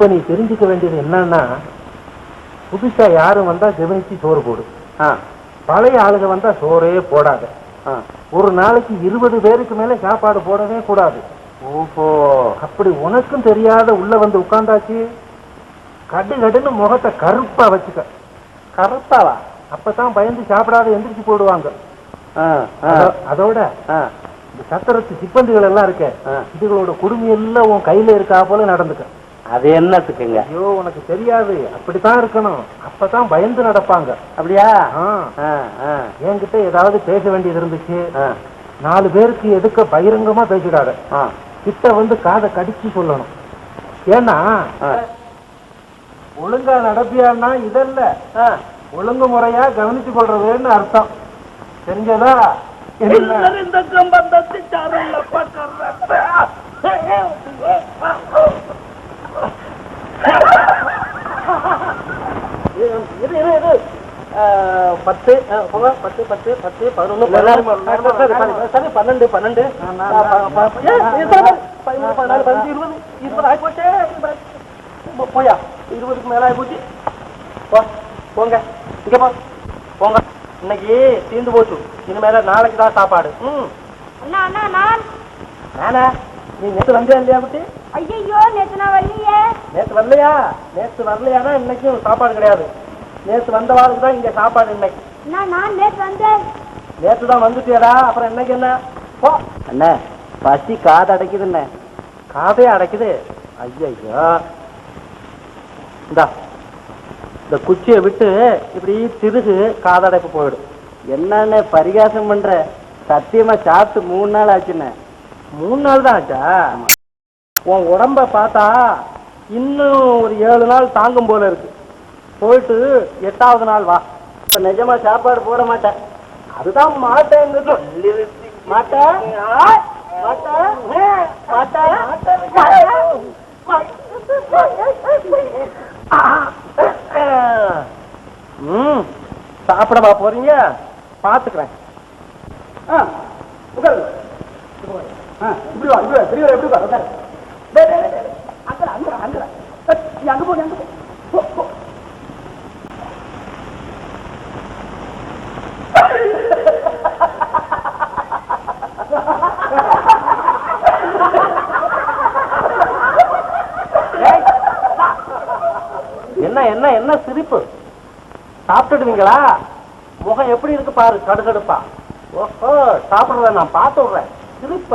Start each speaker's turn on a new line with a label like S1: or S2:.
S1: இப்ப நீ தெரிஞ்சுக்க வேண்டியது என்னன்னா புதுசா யாரும் வந்தா கவனிச்சு சோறு போடு.
S2: ஆ.
S1: பழைய ஆளுங்க வந்தா சோறே போடாத. ஒரு நாளைக்கு இருபது பேருக்கு மேல சாப்பாடு போடவே கூடாது.
S2: ஓஹோ.
S1: அப்படி உனக்கும் தெரியாத உள்ள வந்து உட்கார்ந்தாச்சு? கடு கடுன்னு முகத்தை கருப்பா வச்சுக்க.
S2: கரெக்டாவா
S1: அப்பதான் பயந்து சாப்பிடாத எந்திரிச்சு போடுவாங்க. அதோட இந்த சத்திரத்து சிப்பந்திகள் எல்லாம் இருக்க. இதுகளோட குடுமி எல்லாம் உன் கையில இருக்கா போல நடந்துக்க.
S2: அது என்னத்துக்குங்க?
S1: ஐயோ உனக்கு தெரியாது. அப்படித்தான் இருக்கணும். அப்பதான் பயந்து நடப்பாங்க.
S2: அப்படியா?
S1: என்கிட்ட ஏதாவது பேச வேண்டியது இருந்துச்சு. நாலு பேருக்கு எதுக்க பகிரங்கமா பேசிடாத. கிட்ட வந்து காதை கடிச்சு சொல்லணும். ஏன்னா. ஒழுங்கா நடப்பியான்னா இதல்ல. ஒழுங்கு முறையா கவனிச்சு கொள்றதுன்னு அர்த்தம். தெரிஞ்சதா?
S2: இந்த கம்பந்தத்தை
S1: இரு இரு அஹ், பத்து பத்து பத்து பத்து பதினொன்னு பதினாறு, சரி, பன்னெண்டு பன்னெண்டு பதினாலு பதினஞ்சு இருபது இருபது ஆகி போச்சே போயா இருபதுக்கு மேல ஆகி போச்சு போங்க இங்க போ போங்க இன்னைக்கு தீர்ந்து போச்சு இனிமேல நாளைக்கு தான் சாப்பாடு ம்
S3: அண்ணா அண்ணா நான்.
S1: நானா? நீ நேற்று வந்தியா இல்லையா குட்டி?
S3: ஐயோ நேத்து நான் வரலையே.
S1: நேற்று வரலையா? நேற்று வரலையானா இன்னைக்கும் சாப்பாடு கிடையாது. நேற்று வந்த வாளுக்கு தான் இங்க சாப்பாடு இன்னைக்கு.
S3: நான் நேத்து வந்தேன்.
S1: நேற்று தான் வந்துட்டியடா. அப்புறம் இன்னைக்கு என்ன? போ.
S2: அண்ணே பசி காது அடைக்குதுண்ணே
S1: காதே அடைக்குது. ஐயோ இந்தா இந்த குச்சியை விட்டு இப்படி திருகு காதடைப்பு போயிடும்
S2: என்னண்ணே பரிகாசம் பண்ற? சத்தியமா சாப்பிட்டு மூணு நாள் ஆச்சுண்ணே.
S1: மூணு நாள் தான் ஆச்சா? உன் உடம்ப பார்த்தா இன்னும் ஒரு ஏழு நாள் தாங்கும் போல இருக்கு. போயிட்டு எட்டாவது நாள் வா.
S2: இப்ப நிஜமா சாப்பாடு போட மாட்டேன்.
S1: அதுதான் மாட்டேங்கிறது மாட்டேன் மாட்டேன் சாப்பிடவா போறீங்க? பாத்துக்கிறேன். இப்படி வா இப்படி வா. பெரியவர் எப்படி வா ஏய், அங்க போ அங்க போ. என்ன என்ன என்ன சிரிப்பு? சாப்பிட்டுடுவீங்களா? முகம் எப்படி இருக்கு பாரு கடுகடுப்பா. ஓஹோ சாப்பிடுறத நான் பார்த்து விடுறேன். சிரிப்ப?